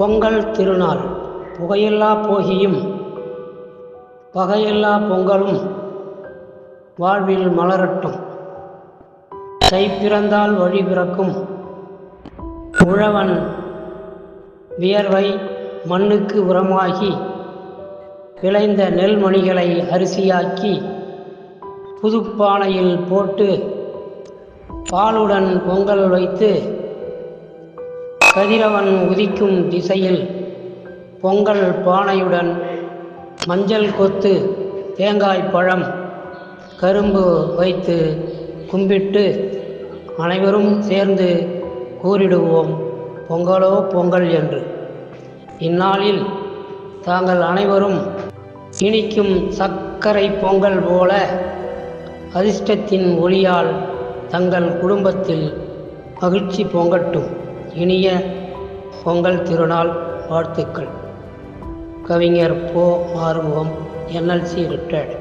பொங்கல் திருநாள். புகையில்லா போகியும் பகையில்லா பொங்கலும் வாழ்வில் மலரட்டும். கை பிறந்தால் வழி பிறக்கும். உழவன் வியர்வை மண்ணுக்கு உரமாகி விளைந்த நெல்மணிகளை அரிசியாக்கி புதுப்பானையில் போட்டு பாலுடன் பொங்கல் வைத்து கதிரவன் உதிக்கும் திசையில் பொங்கல் பானையுடன் மஞ்சள் கொத்து தேங்காய் பழம் கரும்பு வைத்து கும்பிட்டு அனைவரும் சேர்ந்து கூறிடுவோம் பொங்கலோ பொங்கல் என்று. இந்நாளில் தாங்கள் அனைவரும் இனிக்கும் சர்க்கரை பொங்கல் போல அதிர்ஷ்டத்தின் ஒளியால் தங்கள் குடும்பத்தில் மகிழ்ச்சி பொங்கட்டும். இனிய பொங்கல் திருநாள் வாழ்த்துக்கள். கவிஞர் போ ஆறுமுகம் என்எல்சி ரிட்டையர்ட்.